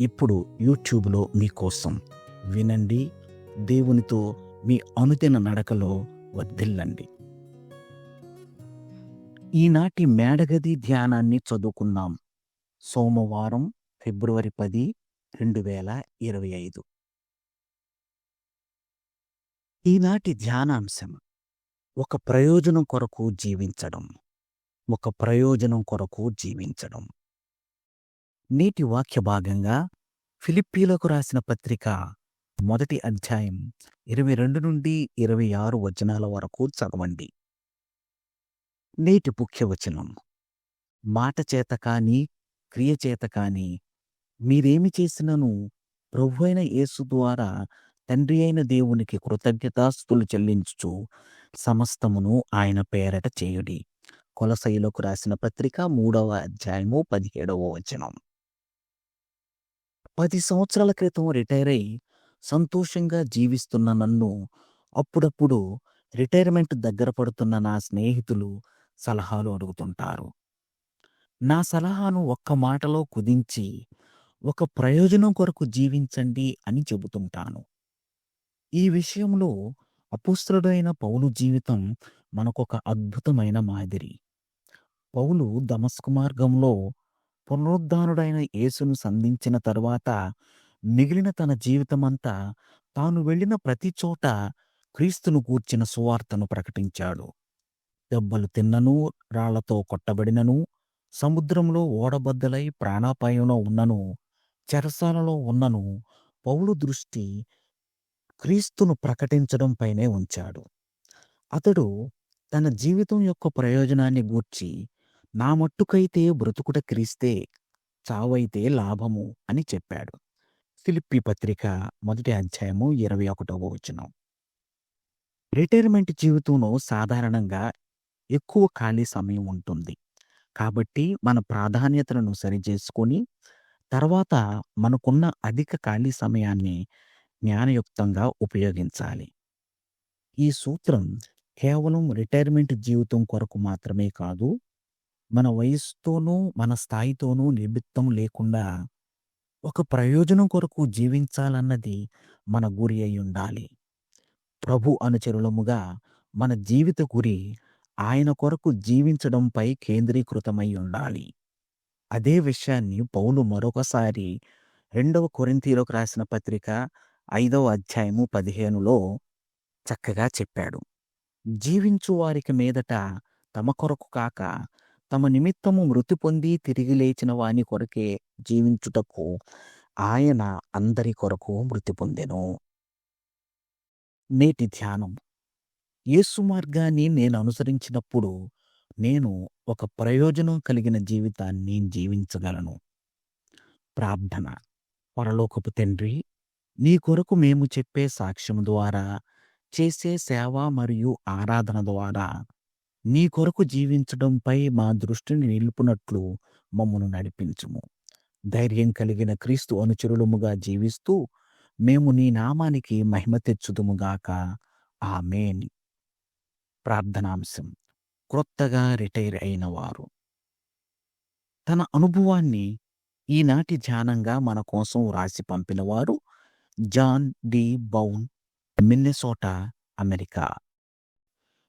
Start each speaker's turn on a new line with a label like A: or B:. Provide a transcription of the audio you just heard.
A: ఇప్పుడు యూట్యూబ్లో మీకోసం వినండి దేవునితో మీ అనుదిన నడకలో వర్ధిల్లండి. ఈనాటి మేడగది ధ్యానాన్ని చదువుకున్నాం సోమవారం ఫిబ్రవరి పది రెండు వేల ఇరవై ఐదు. ఈనాటి ధ్యానాంశం ఒక ప్రయోజనం కొరకు జీవించడం ఒక ప్రయోజనం కొరకు జీవించడం. నేటి వాక్య భాగంగా ఫిలిప్పీలకు రాసిన పత్రిక మొదటి అధ్యాయం ఇరవై రెండు నుండి ఇరవై ఆరు వచనాల వరకు చదవండి. నేటి ముఖ్య వచనం. మాట చేత కానీ క్రియ చేత మీరేమి చేసినను ప్రభు అయిన యేసు ద్వారా తండ్రి అయిన దేవునికి కృతజ్ఞతాస్తులు చెల్లించుచు సమస్తమును ఆయన పేరట చేయుడి. కొలసైలకు రాసిన పత్రిక మూడవ అధ్యాయము పదిహేడవ వచనం. పది సంవత్సరాల క్రితం రిటైర్ అయి సంతోషంగా జీవిస్తున్న నన్ను అప్పుడప్పుడు రిటైర్మెంట్ దగ్గర పడుతున్న నా స్నేహితులు సలహాలు అడుగుతుంటారు. నా సలహాను ఒక్క మాటలో కుదించి ఒక ప్రయోజనం కొరకు జీవించండి అని చెబుతుంటాను. ఈ విషయంలో అపుస్త్రుడైన పౌలు జీవితం మనకొక అద్భుతమైన మాదిరి. పౌలు దమస్కు మార్గంలో పునరుద్ధానుడైన యేసును సంధించిన తరువాత మిగిలిన తన జీవితమంతా తాను వెళ్ళిన ప్రతి చోట క్రీస్తును గూర్చిన సువార్తను ప్రకటించాడు. దెబ్బలు తిన్నను రాళ్ళతో కొట్టబడినను సముద్రంలో ఓడబద్దలై ప్రాణాపాయంలో ఉన్నను చెరసాలలో ఉన్నను పౌలు దృష్టి క్రీస్తును ప్రకటించడంపైనే ఉంచాడు. అతడు తన జీవితం యొక్క ప్రయోజనాన్ని గూర్చి నా మట్టుకైతే బ్రతుకుట క్రీస్తే చావైతే లాభము అని చెప్పాడు. ఫిలిప్పి పత్రిక మొదటి అధ్యాయము ఇరవై ఒకటవ వచనం. రిటైర్మెంట్ జీవితంలో సాధారణంగా ఎక్కువ ఖాళీ సమయం ఉంటుంది. కాబట్టి మన ప్రాధాన్యతలను సరిచేసుకొని తర్వాత మనకున్న అధిక ఖాళీ సమయాన్ని జ్ఞానయుక్తంగా ఉపయోగించాలి. ఈ సూత్రం కేవలం రిటైర్మెంట్ జీవితం కొరకు మాత్రమే కాదు మన వయస్సుతోనూ మన స్థాయితోనూ నిమిత్తం లేకుండా ఒక ప్రయోజనం కొరకు జీవించాలన్నది మన గురి అయి ఉండాలి. ప్రభు అనుచరులముగా మన జీవిత గురి ఆయన కొరకు జీవించడంపై కేంద్రీకృతమై ఉండాలి. అదే విషయాన్ని పౌలు మరొకసారి రెండవ కొరింతీలోకి రాసిన పత్రిక ఐదవ అధ్యాయము పదిహేనులో చక్కగా చెప్పాడు. జీవించు వారికి మీదట తమ కొరకు కాక తమ నిమిత్తము మృతి పొంది తిరిగి లేచిన వాని కొరకే జీవించుటకు ఆయన అందరి కొరకు మృతి పొందెను. నేటి ధ్యానం. యేసు మార్గాన్ని నేను అనుసరించినప్పుడు నేను ఒక ప్రయోజనం కలిగిన జీవితాన్ని జీవించగలను. ప్రార్థన. పరలోకపు తండ్రి నీ కొరకు మేము చెప్పే సాక్ష్యం ద్వారా చేసే సేవ మరియు ఆరాధన ద్వారా నీ కొరకు జీవించడంపై మా దృష్టిని నిలుపునట్లు మమ్మను నడిపించుము. ధైర్యం కలిగిన క్రీస్తు అనుచరులముగా జీవిస్తూ మేము నీ నామానికి మహిమ తెచ్చుదుముగాక ఆమెన్. ప్రార్థనాంశం. క్రొత్తగా రిటైర్ అయిన వారు. తన అనుభవాన్ని ఈనాటి ధ్యానంగా మన కోసం రాసి పంపినవారు John D Bown Minnesota America.